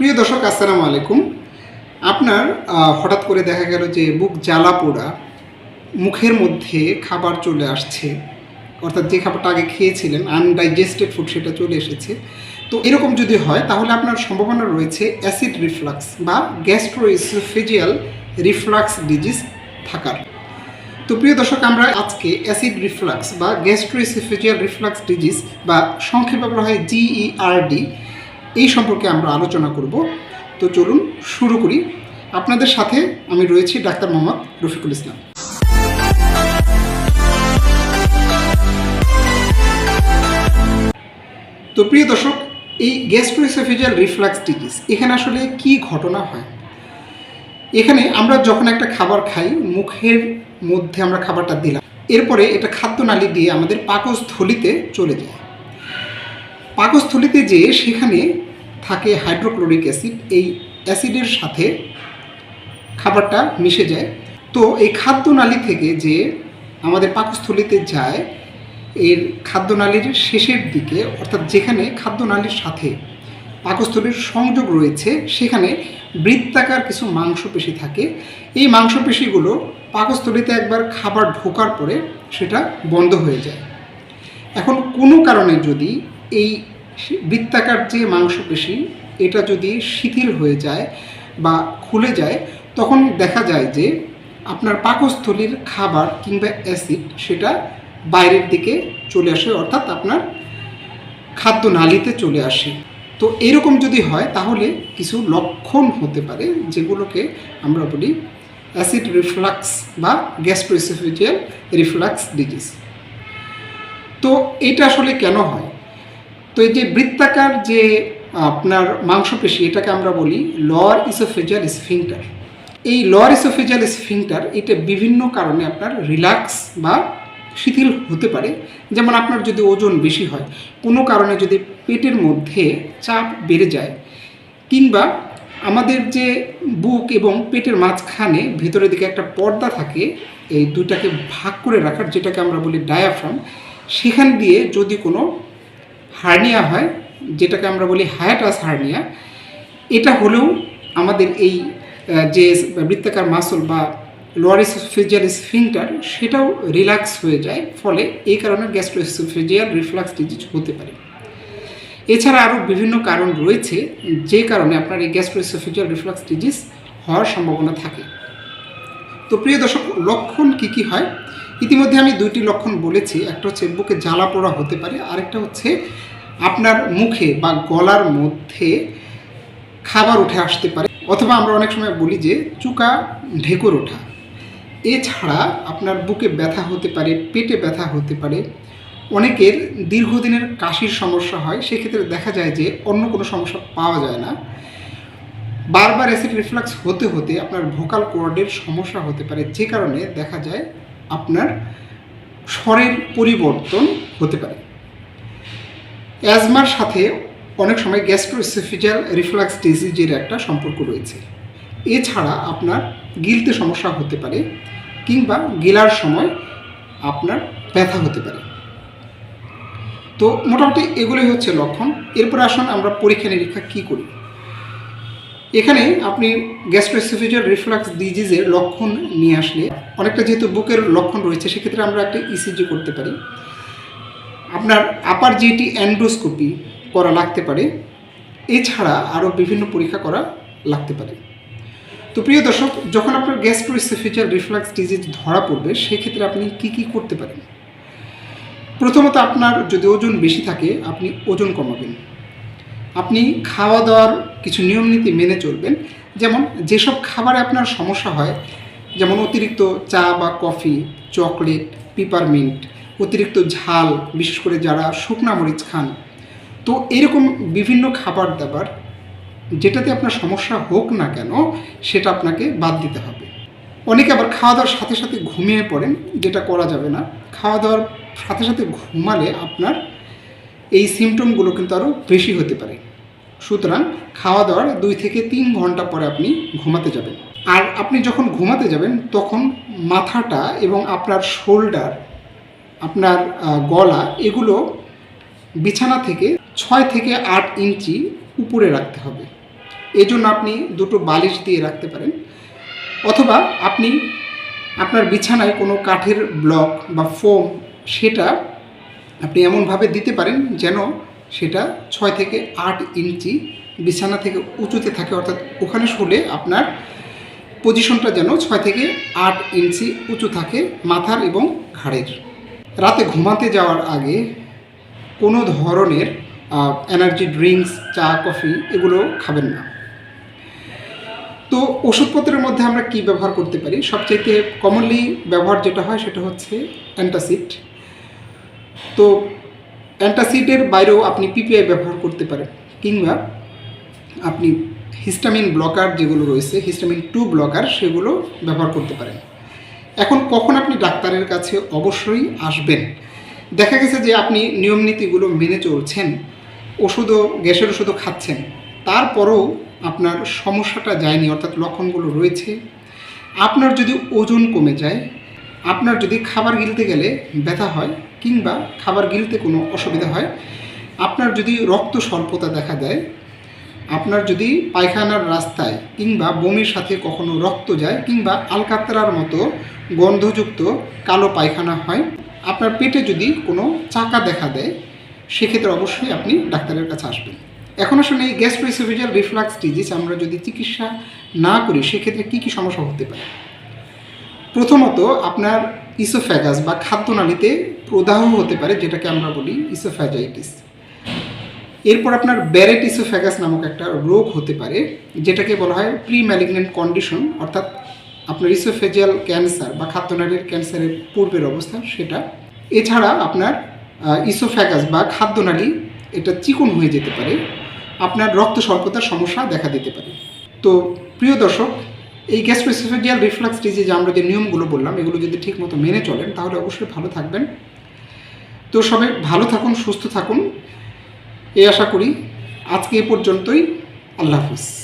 প্রিয় দর্শক, আসসালামু আলাইকুম। আপনার হঠাৎ করে দেখা গেল যে বুক জ্বালা পোড়া, মুখের মধ্যে খাবার চলে আসছে। অর্থাৎ যে খাবারটা আগে খেয়েছিলেন আনডাইজেস্টেড ফুড সেটা চলে এসেছে। তো এরকম যদি হয়, তাহলে আপনার সম্ভাবনা রয়েছে অ্যাসিড রিফ্লাক্স বা গ্যাস্ট্রোইসোফেজিয়াল রিফ্লাক্স ডিজিজ থাকার। তো প্রিয় দর্শক, আমরা আজকে অ্যাসিড রিফ্লাক্স বা গ্যাস্ট্রোইসোফেজিয়াল রিফ্লাক্স ডিজিজ বা সংক্ষেপে বলা হয় জিইআরডি এই সম্পর্কে আমরা আলোচনা করব। তো চলুন শুরু করি। আপনাদের সাথে আমি রয়েছি ডাক্তার মোহাম্মদ রফিকুল ইসলাম। তো প্রিয় দর্শক, এই গ্যাস্ট্রোইসোফেজিয়াল রিফ্লাক্স ডিজিজ এখানে আসলে কি ঘটনা হয়? এখানে আমরা যখন একটা খাবার খাই, মুখের মধ্যে আমরা খাবারটা দিলাম, এরপরে এটা খাদ্যনালী দিয়ে আমাদের পাকস্থলিতে চলে যায়। পাকস্থলিতে যেয়ে সেখানে থাকে হাইড্রোক্লোরিক অ্যাসিড, এই অ্যাসিডের সাথে খাবারটা মিশে যায়। তো এই খাদ্যনালী থেকে যে আমাদের পাকস্থলিতে যায়, এর খাদ্যনালীর শেষের দিকে, অর্থাৎ যেখানে খাদ্যনালীর সাথে পাকস্থলীর সংযোগ রয়েছে, সেখানে বৃত্তাকার কিছু মাংসপেশি থাকে। এই মাংসপেশিগুলো পাকস্থলীতে একবার খাবার ঢোকার পরে সেটা বন্ধ হয়ে যায়। এখন কোনো কারণে যদি এই বৃত্তাকার যে মাংসপেশি, এটা যদি শিথিল হয়ে যায় বা খুলে যায়, তখন দেখা যায় যে আপনার পাকস্থলীর খাবার কিংবা অ্যাসিড সেটা বাইরের দিকে চলে আসে, অর্থাৎ আপনার খাদ্য নালীতে চলে আসে। তো এরকম যদি হয়, তাহলে কিছু লক্ষণ হতে পারে যেগুলোকে আমরা বলি অ্যাসিড রিফ্লাক্স বা গ্যাস্ট্রোইসোফেজিয়াল রিফ্লাক্স ডিজিজ। তো এটা আসলে কেন হয়? তো এই যে বৃত্তাকার যে, আপনার মাংসপেশি, এটাকে আমরা বলি লর ইসোফেজাল স্ফিংটার। এই লর ইসোফেজাল স্ফিংটার, এটা বিভিন্ন কারণে আপনার রিল্যাক্স বা শিথিল হতে পারে। যেমন আপনার যদি ওজন বেশি হয়, কোনো কারণে যদি পেটের মধ্যে চাপ বেড়ে যায়, কিংবা আমাদের যে বুক এবং পেটের মাঝখানে ভেতরের দিকে একটা পর্দা থাকে, এই দুটাকে ভাগ করে রাখার, যেটাকে আমরা বলি ডায়াফ্রাম, সেখান দিয়ে যদি কোনো হার্নিয়া হয়, যেটাকে আমরা বলি হায়াটাস হার্নিয়া। এটা হলেও আমাদের এই যে বৃত্তাকার মাসল বা লোয়ারিসোফেজিয়াল স্ফিংটার, সেটাও রিল্যাক্স হয়ে যায়, ফলে এই কারণে গ্যাস্ট্রোসোফেজিয়াল রিফ্লাক্স ডিজিজ হতে পারে। এছাড়া আরও বিভিন্ন কারণ রয়েছে, যে কারণে আপনার এই গ্যাস্ট্রোসোফেজিয়াল রিফ্লাক্স ডিজিজ হওয়ার সম্ভাবনা থাকে। তো প্রিয় দর্শক, লক্ষণ কি কি হয়? ইতিমধ্যে আমি দুইটি লক্ষণ বলেছি, একটা হচ্ছে বুকে জ্বালা পোড়া হতে পারে, আরেকটা হচ্ছে আপনার মুখে বা গলার মধ্যে খাবার উঠে আসতে পারে। অথবা আমরা অনেক সময় বলি যে চুকা ঢেকুর ওঠা। এছাড়া আপনার বুকে ব্যথা হতে পারে, পেটে ব্যথা হতে পারে। অনেকের দীর্ঘদিনের কাশির সমস্যা হয়, সেক্ষেত্রে দেখা যায় যে অন্য কোনো সমস্যা পাওয়া যায় না। বারবার অ্যাসিড রিফ্লাক্স হতে হতে আপনার ভোকাল কোয়ার্ডের সমস্যা হতে পারে, যে কারণে দেখা যায় আপনার স্বরের পরিবর্তন হতে পারে। অ্যাজমার সাথে অনেক সময় গ্যাস্ট্রোসেফিজাল রিফ্লাক্স ডিজিজের একটা সম্পর্ক রয়েছে। এছাড়া আপনার গিলতে সমস্যা হতে পারে কিংবা গিলার সময় আপনার ব্যথা হতে পারে। তো মোটামুটি এগুলোই হচ্ছে লক্ষণ। এরপর আসুন আমরা পরীক্ষা নিরীক্ষা কী করি? এখানে আপনি গ্যাস্ট্রোসোফেজিয়াল রিফ্লাক্স ডিজিজের লক্ষণ নিয়ে আসলে অনেকটা যেহেতু বুকের লক্ষণ রয়েছে, সেক্ষেত্রে আমরা একটা ইসিজি করতে পারি। আপনার আপার জিটি অ্যান্ডোস্কোপি করা লাগতে পারে। এছাড়া আরও বিভিন্ন পরীক্ষা করা লাগতে পারে। তো প্রিয় দর্শক, যখন আপনার গ্যাস্ট্রোসোফেজিয়াল রিফ্লাক্স ডিজিজ ধরা পড়বে, সেক্ষেত্রে আপনি কি কি করতে পারেন? প্রথমত আপনার যদি ওজন বেশি থাকে, আপনি ওজন কমাবেন। আপনি খাওয়া দাওয়ার কিছু নিয়মনীতি মেনে চলবেন। যেমন, যেসব খাবারে আপনার সমস্যা হয়, যেমন অতিরিক্ত চা বা কফি, চকলেট পিপারমিন্ট অতিরিক্ত ঝাল, বিশেষ করে যারা শুকনা মরিচ খান। তো এরকম বিভিন্ন খাবার দাবার, যেটাতে আপনার সমস্যা হোক না কেন, সেটা আপনাকে বাদ দিতে হবে। অনেকে আবার খাওয়া দাওয়ার সাথে সাথে ঘুমিয়ে পড়েন, যেটা করা যাবে না। খাওয়া দাওয়ার সাথে সাথে ঘুমালে আপনার এই সিমটমগুলো কিন্তু আরও বেশি হতে পারে। সুতরাং খাওয়া দাওয়ার দুই থেকে তিন ঘণ্টা পরে আপনি ঘুমাতে যাবেন। আর আপনি যখন ঘুমাতে যাবেন, তখন মাথাটা এবং আপনার শোল্ডার আপনার গলা, এগুলো বিছানা থেকে ছয় থেকে আট ইঞ্চি উপরে রাখতে হবে। এই জন্য আপনি দুটো বালিশ দিয়ে রাখতে পারেন। অথবা আপনি আপনার বিছানায় কোনো কাঠের ব্লক বা ফোম সেটা আপনি এমনভাবে দিতে পারেন যেন সেটা ছয় থেকে আট ইঞ্চি বিছানা থেকে উঁচুতে থাকে। অর্থাৎ ওখানে শুলে আপনার পজিশনটা যেন ছয় থেকে আট ইঞ্চি উঁচু থাকে মাথার এবং ঘাড়ের। রাতে ঘুমাতে যাওয়ার আগে কোনো ধরনের এনার্জি ড্রিঙ্কস চা কফি এগুলো খাবেন না। তো ওষুধপত্রের মধ্যে আমরা কি ব্যবহার করতে পারি? সবচেয়ে কমনলি ব্যবহার যেটা হয় সেটা হচ্ছে অ্যান্টাসিড তো অ্যান্টাসিডের বাইরেও আপনি পিপিআই ব্যবহার করতে পারেন, কিংবা আপনি হিস্টামিন ব্লকার যেগুলো রয়েছে হিস্টামিন টু ব্লকার সেগুলো ব্যবহার করতে পারেন। এখন কখন আপনি ডাক্তারের কাছে অবশ্যই আসবেন? দেখা গেছে যে আপনি নিয়মনীতিগুলো মেনে চলছেন, ওষুধও, গ্যাসের ওষুধও খাচ্ছেন, তারপরেও আপনার সমস্যাটা যায়নি, অর্থাৎ লক্ষণগুলো রয়েছে। আপনার যদি ওজন কমে যায়, আপনার যদি খাবার গিলতে গেলে ব্যথা হয় কিংবা খাবার গিলতে কোনো অসুবিধা হয়, আপনার যদি রক্ত স্বল্পতা দেখা দেয় আপনার যদি পায়খানার রাস্তায় কিংবা বমির সাথে কখনো রক্ত যায় কিংবা আলকাতরার মতো গন্ধযুক্ত কালো পায়খানা হয়, আপনার পেটে যদি কোনো চাকা দেখা দেয়, সেক্ষেত্রে অবশ্যই আপনি ডাক্তারের কাছে আসবেন। এখন আসলে এই গ্যাস্ট্রোইসোফেজিয়াল রিফ্লাক্স ডিজিজ আমরা যদি চিকিৎসা না করি, সেক্ষেত্রে কী কী সমস্যা হতে পারে? প্রথমত আপনার ইসোফ্যাগাস বা খাদ্যনালীতে প্রদাহ হতে পারে, যেটাকে আমরা বলি ইসোফ্যাজাইটিস এরপর আপনার ব্যারেট ইসোফ্যাগাস নামক একটা রোগ হতে পারে, যেটাকে বলা হয় প্রি ম্যালিগনেন্ট কন্ডিশন অর্থাৎ আপনার ইসোফেজিয়াল ক্যান্সার বা খাদ্যনালীর ক্যান্সারের পূর্বের অবস্থা সেটা। এছাড়া আপনার ইসোফ্যাগাস বা খাদ্যনালী এটা চিকন হয়ে যেতে পারে, আপনার রক্ত স্বল্পতার সমস্যা দেখা দিতে পারে। তো প্রিয় দর্শক, এই গ্যাস্ট্রোইসোফেজিয়াল রিফ্লাক্স ডিজিজে আমরা যে নিয়মগুলো বললাম, এগুলো যদি ঠিকমতো মেনে চলেন, তাহলে অবশ্যই ভালো থাকবেন। তো সবাই ভালো থাকুন, সুস্থ থাকুন। এই আশা করি আজকে এ পর্যন্তই। আল্লাহ হাফিজ।